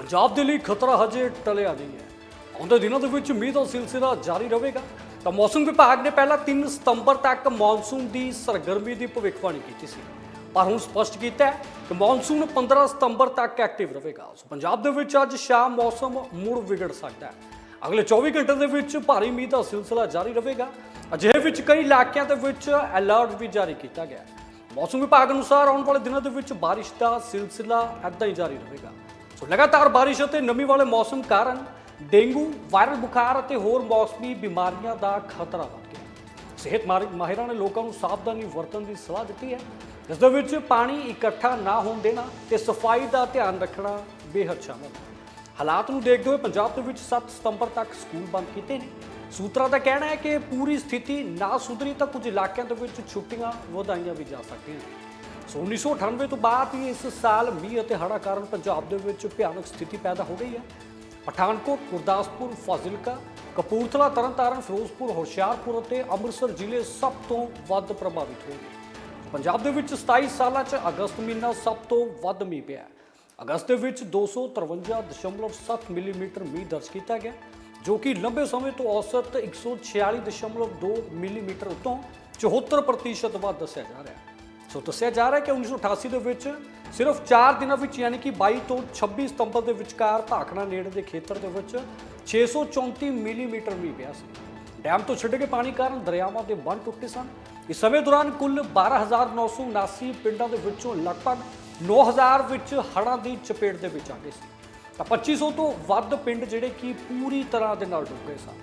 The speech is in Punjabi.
ਪੰਜਾਬ ਦੇ ਲਈ ਖਤਰਾ ਹਜੇ ਟਲਿਆ ਨਹੀਂ ਹੈ। ਆਉਂਦੇ ਦਿਨਾਂ ਦੇ ਵਿੱਚ ਮੀਂਹ ਦਾ ਸਿਲਸਿਲਾ ਜਾਰੀ ਰਹੇਗਾ। ਤਾਂ ਮੌਸਮ ਵਿਭਾਗ ਨੇ ਪਹਿਲਾਂ 3 ਸਤੰਬਰ ਤੱਕ ਮੌਨਸੂਨ ਦੀ ਸਰਗਰਮੀ ਦੀ ਭਵਿੱਖਬਾਣੀ ਕੀਤੀ ਸੀ। ਪਰ ਹੁਣ ਸਪਸ਼ਟ ਕੀਤਾ ਹੈ ਕਿ ਮੌਨਸੂਨ 15 ਸਤੰਬਰ ਤੱਕ ਐਕਟਿਵ ਰਹੇਗਾ। ਸੋ ਪੰਜਾਬ ਦੇ ਵਿੱਚ ਅੱਜ ਸ਼ਾਮ ਮੌਸਮ ਮੁੜ ਵਿਗੜ ਸਕਦਾ ਹੈ। ਅਗਲੇ 24 ਘੰਟੇ ਦੇ ਵਿੱਚ ਭਾਰੀ ਮੀਂਹ ਦਾ ਸਿਲਸਿਲਾ ਜਾਰੀ ਰਹੇਗਾ। ਅਜਿਹੇ ਵਿੱਚ ਕਈ ਇਲਾਕਿਆਂ ਦੇ ਵਿੱਚ ਅਲਰਟ ਵੀ ਜਾਰੀ ਕੀਤਾ ਗਿਆ ਮੌਸਮ ਵਿਭਾਗ ਅਨੁਸਾਰ ਆਉਣ ਵਾਲੇ ਦਿਨਾਂ ਦੇ ਵਿੱਚ ਬਾਰਿਸ਼ ਦਾ ਸਿਲਸਿਲਾ ਏਦਾਂ ਹੀ ਜਾਰੀ ਰਹੇਗਾ। ਸੋ ਲਗਾਤਾਰ ਬਾਰਿਸ਼ ਅਤੇ ਨਮੀ ਵਾਲੇ ਮੌਸਮ ਕਾਰਨ ਡੇਂਗੂ, ਵਾਇਰਲ ਬੁਖਾਰ ਅਤੇ ਹੋਰ ਮੌਸਮੀ ਬਿਮਾਰੀਆਂ ਦਾ ਖਤਰਾ ਵੱਧ ਗਿਆ। ਸਿਹਤ ਮਾਹਿਰ- ਮਾਹਿਰਾਂ ਨੇ ਲੋਕਾਂ ਨੂੰ ਸਾਵਧਾਨੀ ਵਰਤਣ ਦੀ ਸਲਾਹ ਦਿੱਤੀ ਹੈ। ਜਿਸ ਦੇ ਵਿੱਚ ਪਾਣੀ ਇਕੱਠਾ ਨਾ ਹੋਣ ਦੇਣਾ ਤੇ ਸਫ਼ਾਈ ਦਾ ਧਿਆਨ ਰੱਖਣਾ ਬੇਹੱਦ ਸ਼ਾਮਲ ਹੈ। ਹਾਲਾਤ ਨੂੰ ਦੇਖਦੇ ਹੋਏ ਪੰਜਾਬ ਦੇ ਵਿੱਚ 7 ਸਤੰਬਰ ਤੱਕ ਸਕੂਲ ਬੰਦ ਕੀਤੇ ਨੇ। ਸੂਤਰਾਂ ਦਾ ਕਹਿਣਾ ਹੈ ਕਿ ਪੂਰੀ ਸਥਿਤੀ ਨਾ ਸੁਧਰੀ ਤਾਂ ਕੁਝ ਇਲਾਕਿਆਂ ਦੇ ਵਿੱਚ ਛੁੱਟੀਆਂ ਵਧਾਈਆਂ ਵੀ ਜਾ ਸਕਦੀਆਂ ਨੇ। ਸੋ 1998 ਤੋਂ ਬਾਅਦ ਹੀ ਇਸ ਸਾਲ ਮੀਂਹ ਅਤੇ ਹੜ੍ਹਾਂ ਕਾਰਨ ਪੰਜਾਬ ਦੇ ਵਿੱਚ ਭਿਆਨਕ ਸਥਿਤੀ ਪੈਦਾ ਹੋ ਗਈ ਹੈ। ਪਠਾਨਕੋਟ, ਗੁਰਦਾਸਪੁਰ, ਫਾਜ਼ਿਲਕਾ, ਕਪੂਰਥਲਾ, ਤਰਨਤਾਰਨ, ਫਿਰੋਜ਼ਪੁਰ, ਹੁਸ਼ਿਆਰਪੁਰ ਅਤੇ ਅੰਮ੍ਰਿਤਸਰ ਜ਼ਿਲ੍ਹੇ ਸਭ ਤੋਂ ਵੱਧ ਪ੍ਰਭਾਵਿਤ ਹੋਏ ਨੇ। ਪੰਜਾਬ ਦੇ ਵਿੱਚ 27 ਸਾਲਾਂ 'ਚ ਅਗਸਤ ਮਹੀਨਾ ਸਭ ਤੋਂ ਵੱਧ ਮੀਂਹ ਪਿਆ ਅਗਸਤ ਦੇ ਵਿੱਚ 253.7 ਮਿਲੀਮੀਟਰ ਮੀਂਹ ਦਰਜ ਕੀਤਾ ਗਿਆ, ਜੋ ਕਿ ਲੰਬੇ ਸਮੇਂ ਤੋਂ ਔਸਤ 146.2 ਮਿਲੀਮੀਟਰ ਉਤੋਂ 74% ਵੱਧ ਦੱਸਿਆ ਜਾ ਰਿਹਾ ਹੈ। ਸੋ ਦੱਸਿਆ ਜਾ ਰਿਹਾ ਹੈ ਕਿ 1988 ਦੇ ਵਿੱਚ ਸਿਰਫ 4 ਦਿਨਾਂ ਵਿੱਚ ਯਾਨੀ ਕਿ 22 ਤੋਂ 26 ਸਤੰਬਰ ਦੇ ਵਿਚਕਾਰ ਧਾਕਣਾ ਨੇੜੇ ਦੇ ਖੇਤਰ ਦੇ ਵਿੱਚ 634 ਮਿਲੀਮੀਟਰ ਮੀਂਹ ਪਿਆ ਸੀ। ਡੈਮ ਤੋਂ ਛੱਡ ਗਏ ਪਾਣੀ ਕਾਰਨ ਦਰਿਆਵਾਂ ਦੇ ਬੰਨ ਟੁੱਟੇ ਸਨ। ਇਸ ਸਮੇਂ ਦੌਰਾਨ ਕੁੱਲ 12979 ਪਿੰਡਾਂ ਦੇ ਵਿੱਚੋਂ ਲਗਭਗ 9000 ਵਿੱਚ ਹੜ੍ਹਾਂ ਦੀ ਚਪੇਟ ਦੇ ਵਿੱਚ ਆ ਗਏ ਸੀ। ਤਾਂ 2500 ਤੋਂ ਵੱਧ ਪਿੰਡ ਜਿਹੜੇ ਕਿ ਪੂਰੀ ਤਰ੍ਹਾਂ ਦੇ ਨਾਲ ਡੁੱਬ ਗਏ ਸਨ।